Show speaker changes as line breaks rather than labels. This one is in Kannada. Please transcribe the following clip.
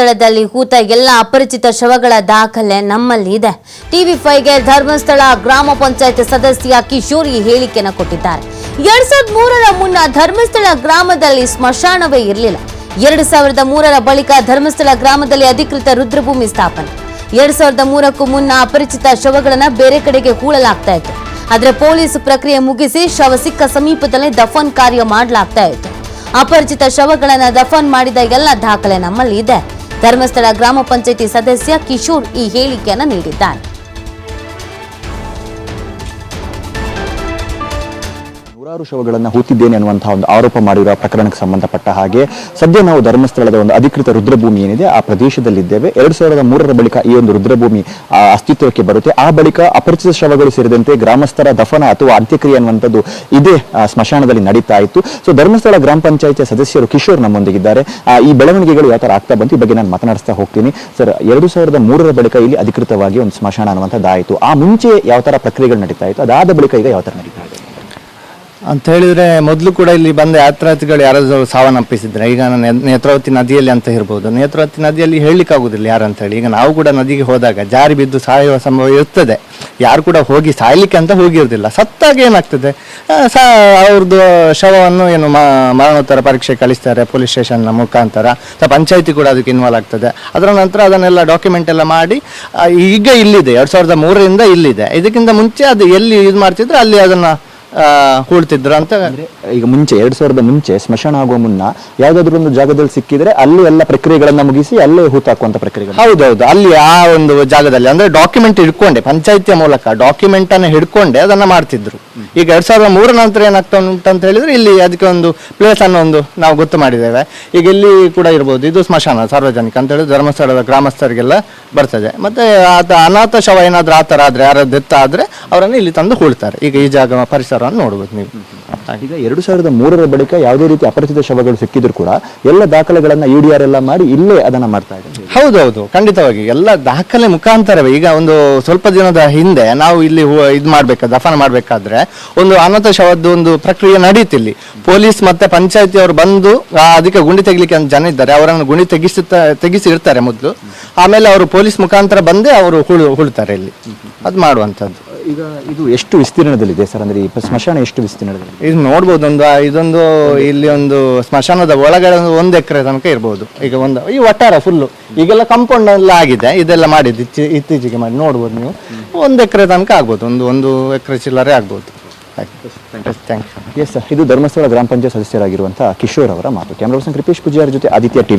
ಧರ್ಮಸ್ಥಳದಲ್ಲಿ ಹೂತ ಎಲ್ಲ ಅಪರಿಚಿತ ಶವಗಳ ದಾಖಲೆ ನಮ್ಮಲ್ಲಿ ಇದೆ. ಟಿವಿ ಫೈವ್ಗೆ ಧರ್ಮಸ್ಥಳ ಗ್ರಾಮ ಪಂಚಾಯತ್ ಸದಸ್ಯ ಕಿಶೋರಿ ಹೇಳಿಕೆಯನ್ನು ಕೊಟ್ಟಿದ್ದಾರೆ. ಎರಡ್ ಸಾವಿರದ ಮೂರರ ಮುನ್ನ ಧರ್ಮಸ್ಥಳ ಗ್ರಾಮದಲ್ಲಿ ಸ್ಮಶಾನವೇ ಇರಲಿಲ್ಲ. ಎರಡು ಸಾವಿರದ ಮೂರರ ಬಳಿಕ ಧರ್ಮಸ್ಥಳ ಗ್ರಾಮದಲ್ಲಿ ಅಧಿಕೃತ ರುದ್ರಭೂಮಿ ಸ್ಥಾಪನೆ. ಎರಡ್ ಸಾವಿರದ ಮೂರಕ್ಕೂ ಮುನ್ನ ಅಪರಿಚಿತ ಶವಗಳನ್ನ ಬೇರೆ ಕಡೆಗೆ ಹೂಳಲಾಗ್ತಾ ಇತ್ತು. ಆದ್ರೆ ಪೊಲೀಸ್ ಪ್ರಕ್ರಿಯೆ ಮುಗಿಸಿ ಶವ ಸಿಕ್ಕ ಸಮೀಪದಲ್ಲೇ ದಫನ್ ಕಾರ್ಯ ಮಾಡಲಾಗ್ತಾ ಇತ್ತು. ಅಪರಿಚಿತ ಶವಗಳನ್ನ ದಫನ್ ಮಾಡಿದ ಎಲ್ಲ ದಾಖಲೆ ನಮ್ಮಲ್ಲಿ ಇದೆ. ಧರ್ಮಸ್ಥಳ ಗ್ರಾಮ ಪಂಚಾಯಿತಿ ಸದಸ್ಯ ಕಿಶೋರ್ ಈ ಹೇಳಿಕೆಯನ್ನು ನೀಡಿದ್ದಾರೆ
ನೂರಾರು ಶವಗಳನ್ನು ಹೂತಿದ್ದೇನೆ ಅನ್ನುವಂತಹ ಒಂದು ಆರೋಪ ಮಾಡಿರುವ ಪ್ರಕರಣಕ್ಕೆ ಸಂಬಂಧಪಟ್ಟ ಹಾಗೆ ಸದ್ಯ ನಾವು ಧರ್ಮಸ್ಥಳದ ಒಂದು ಅಧಿಕೃತ ರುದ್ರಭೂಮಿ ಏನಿದೆ, ಆ ಪ್ರದೇಶದಲ್ಲಿದ್ದೇವೆ. ಎರಡು ಸಾವಿರದ ಮೂರರ ಬಳಿಕ ಈ ಒಂದು ರುದ್ರಭೂಮಿ ಅಸ್ತಿತ್ವಕ್ಕೆ ಬರುತ್ತೆ. ಆ ಬಳಿಕ ಅಪರಿಚಿತ ಶವಗಳು ಸೇರಿದಂತೆ ಗ್ರಾಮಸ್ಥರ ದಫನ ಅಥವಾ ಅಂತ್ಯಕ್ರಿಯೆ ಅನ್ನುವಂಥದ್ದು ಇದೇ ಸ್ಮಶಾನದಲ್ಲಿ ನಡೀತಾ ಇತ್ತು. ಸೊ ಧರ್ಮಸ್ಥಳ ಗ್ರಾಮ ಪಂಚಾಯತಿಯ ಸದಸ್ಯರು ಕಿಶೋರ್ ನಮ್ಮೊಂದಿಗಿದ್ದಾರೆ. ಈ ಬೆಳವಣಿಗೆಗಳು ಯಾವ ಥರ ಆಗ್ತಾ ಬಂತು ಈ ಬಗ್ಗೆ ನಾನು ಮಾತನಾಡಿಸ್ತಾ ಹೋಗ್ತೀನಿ. ಸರ್ ಎರಡು ಸಾವಿರದ ಮೂರರ ಬಳಿಕ ಇಲ್ಲಿ ಅಧಿಕೃತವಾಗಿ ಒಂದು ಸ್ಮಶಾನ ಅನ್ನುವಂಥದ್ದಾಯಿತು. ಆ ಮುಂಚೆ ಯಾವ ಥರ ಪ್ರಕ್ರಿಯೆಗಳು ನಡೀತಾ ಇತ್ತು? ಅದಾದ ಬಳಿಕ ಈಗ ಯಾವ ಥರ ನಡೀತಾ
ಅಂತ ಹೇಳಿದ್ರೆ ಮೊದಲು ಕೂಡ ಇಲ್ಲಿ ಬಂದ ಯಾತ್ರಾರ್ಥಿಗಳು ಯಾರಾದರೂ ಸಾವನ್ನಪ್ಪಿಸಿದ್ರೆ ಈಗ ನಾನು ನೇತ್ರಾವತಿ ನದಿಯಲ್ಲಿ ಅಂತ ಇರ್ಬೋದು ನೇತ್ರಾವತಿ ನದಿಯಲ್ಲಿ ಹೇಳಲಿಕ್ಕೆ ಯಾರು ಅಂತ ಹೇಳಿ. ಈಗ ನಾವು ಕೂಡ ನದಿಗೆ ಹೋದಾಗ ಜಾರಿ ಬಿದ್ದು ಸಾಯುವ ಸಂಭವ ಇರ್ತದೆ. ಯಾರು ಕೂಡ ಹೋಗಿ ಸಾಯ್ಲಿಕ್ಕೆ ಅಂತ ಹೋಗಿರೋದಿಲ್ಲ. ಸತ್ತಾಗ ಏನಾಗ್ತದೆ? ಸಾ ಅವ್ರದ್ದು ಶವವನ್ನು ಏನು ಮರಣೋತ್ತರ ಪರೀಕ್ಷೆ ಕಳಿಸ್ತಾರೆ ಪೊಲೀಸ್ ಸ್ಟೇಷನ್ನ ಮುಖಾಂತರ. ಪಂಚಾಯತಿ ಕೂಡ ಅದಕ್ಕೆ ಇನ್ವಾಲ್ವ್ ಆಗ್ತದೆ. ಅದರ ನಂತರ ಅದನ್ನೆಲ್ಲ ಡಾಕ್ಯುಮೆಂಟ್ ಎಲ್ಲ ಮಾಡಿ ಈಗ ಇಲ್ಲಿದೆ. ಎರಡು ಸಾವಿರದ ಮೂರರಿಂದ ಇಲ್ಲಿದೆ. ಇದಕ್ಕಿಂತ ಮುಂಚೆ ಅದು ಎಲ್ಲಿ ಇದು ಮಾಡ್ತಿದ್ರೆ, ಅಲ್ಲಿ ಅದನ್ನ ಹೂಳ್ತಿದ್ರು ಅಂತ
ಈಗ ಮುಂಚೆ ಎರಡ್ ಸಾವಿರದ ಮುಂಚೆ ಸ್ಮಶಾನ ಆಗುವ ಮುನ್ನ ಯಾವ್ದಾದ್ರು ಒಂದು ಜಾಗದಲ್ಲಿ ಸಿಕ್ಕಿದ್ರೆ ಅಲ್ಲಿ ಎಲ್ಲ ಪ್ರಕ್ರಿಯೆಗಳನ್ನ ಮುಗಿಸಿ ಅಲ್ಲೇ ಹೂತಾಕುವಂತ ಪ್ರಕ್ರಿಯೆ
ಹೌದೌದು. ಅಲ್ಲಿ ಆ ಒಂದು ಜಾಗದಲ್ಲಿ ಅಂದ್ರೆ ಡಾಕ್ಯುಮೆಂಟ್ ಹಿಡ್ಕೊಂಡೆ ಪಂಚಾಯತಿಯ ಮೂಲಕ ಡಾಕ್ಯುಮೆಂಟ್ ಅನ್ನು ಹಿಡ್ಕೊಂಡೆ ಅದನ್ನ ಮಾಡ್ತಿದ್ರು. ಈಗ ಎರಡ್ ಸಾವಿರದ ಮೂರ ನಂತರ ಏನಾಗ್ತಾ ಉಂಟು ಅಂತ ಹೇಳಿದ್ರೆ ಇಲ್ಲಿ ಅದಕ್ಕೆ ಒಂದು ಪ್ಲೇಸ್ ಅನ್ನೋ ಒಂದು ನಾವು ಗೊತ್ತು ಮಾಡಿದ್ದೇವೆ. ಈಗ ಇಲ್ಲಿ ಕೂಡ ಇರ್ಬೋದು. ಇದು ಸ್ಮಶಾನ, ಸಾರ್ವಜನಿಕ ಅಂತ ಹೇಳಿದ್ರೆ ಧರ್ಮಸ್ಥಳದ ಗ್ರಾಮಸ್ಥರಿಗೆಲ್ಲ ಬರ್ತದೆ. ಮತ್ತೆ ಆತ ಅನಾಥ ಶವ ಏನಾದ್ರೂ ಆ ಥರ ಆದ್ರೆ, ಯಾರಾದ್ರು ದತ್ತ ಆದ್ರೆ ಅವರನ್ನು ಇಲ್ಲಿ ತಂದು ಹೂಳ್ತಾರೆ. ಈಗ ಈ ಜಾಗ ಪರಿಸರವನ್ನು ನೋಡ್ಬೋದು ನೀವು.
ಈಗ ಎರಡು ಸಾವಿರದ ಮೂರರ ಬಳಿಕ ಯಾವುದೇ ರೀತಿ ಅಪರಿಚಿತ ಶವಗಳು ಸಿಕ್ಕಿದ್ರು ಕೂಡ ಎಲ್ಲ ದಾಖಲೆಗಳನ್ನ ಇ ಡಿ ಆರ್ ಎಲ್ಲ ಮಾಡಿ ಇಲ್ಲೇ ಅದನ್ನ ಮಾಡ್ತಾ ಇದ್ದಾರೆ.
ಹೌದೌದು, ಖಂಡಿತವಾಗಿ. ಎಲ್ಲ ದಾಖಲೆ ಮುಖಾಂತರವೇ. ಈಗ ಒಂದು ಸ್ವಲ್ಪ ದಿನದ ಹಿಂದೆ ನಾವು ಇಲ್ಲಿ ಇದು ಇದ್ ಮಾಡ್ಬೇಕಾ, ದಫನ ಮಾಡಬೇಕಾದ್ರೆ ಒಂದು ಅನಾಥ ಶವದ್ದು ಒಂದು ಪ್ರಕ್ರಿಯೆ ನಡೀತಿಲ್ಲಿ ಪೊಲೀಸ್ ಮತ್ತೆ ಪಂಚಾಯತಿ ಅವರು ಬಂದು ಅದಕ್ಕೆ ಗುಂಡಿ ತೆಗಿಲಿಕ್ಕೆ ಜನ ಇದ್ದಾರೆ. ಅವರನ್ನು ಗುಂಡಿ ತೆಗಿಸಿ ತೆಗಿಸಿ ಇರ್ತಾರೆ ಮೊದಲು. ಆಮೇಲೆ ಅವರು ಪೊಲೀಸ್ ಮುಖಾಂತರ ಬಂದೇ ಅವರು ಹುಳು ಹುಳ್ತಾರೆ ಇಲ್ಲಿ. ಅದು ಮಾಡುವಂಥದ್ದು.
ಈಗ ಇದು ಎಷ್ಟು ವಿಸ್ತೀರ್ಣದಲ್ಲಿದೆ ಸರ್? ಅಂದ್ರೆ ಈ ಸ್ಮಶಾನ ಎಷ್ಟು ವಿಸ್ತೀರ್ಣದಲ್ಲಿ
ಇದು ನೋಡ್ಬೋದು ಒಂದು ಇದೊಂದು ಇಲ್ಲಿ ಒಂದು ಸ್ಮಶಾನದ ಒಳಗಡೆ ಒಂದು ಒಂದು ಎಕರೆ ತನಕ ಇರ್ಬೋದು. ಈಗ ಒಂದು ಈ ಒಟ್ಟಾರೆ ಫುಲ್ಲು ಈಗೆಲ್ಲ ಕಂಪೌಂಡ್ ಎಲ್ಲ ಆಗಿದೆ ಇದೆಲ್ಲ ಮಾಡಿದ್ದು ಇಚ್ಚಿ- ಇತ್ತೀಚೆಗೆ ಮಾಡಿ ನೋಡ್ಬೋದು ನೀವು. ಒಂದು ಎಕರೆ ತನಕ ಆಗ್ಬೋದು ಒಂದು ಒಂದು ಎಕರೆ ಚಿಲ್ಲರೆ ಆಗ್ಬೋದು. ಥ್ಯಾಂಕ್ ಯು
ಎಸ್ ಸರ್ ಇದು ಧರ್ಮಸ್ಥಳ ಗ್ರಾಮ ಪಂಚಾಯತ್ ಸದಸ್ಯರಾಗಿರುವಂತಹ ಕಿಶೋರ್ ಅವರ ಮಾತು. ಕ್ಯಾಮ್ರಾ ಪರ್ಸನ್ ಕೃಪೇಶ್ ಪೂಜಾರಿ ಜೊತೆ ಆದಿತ್ಯ ಟಿವಿ.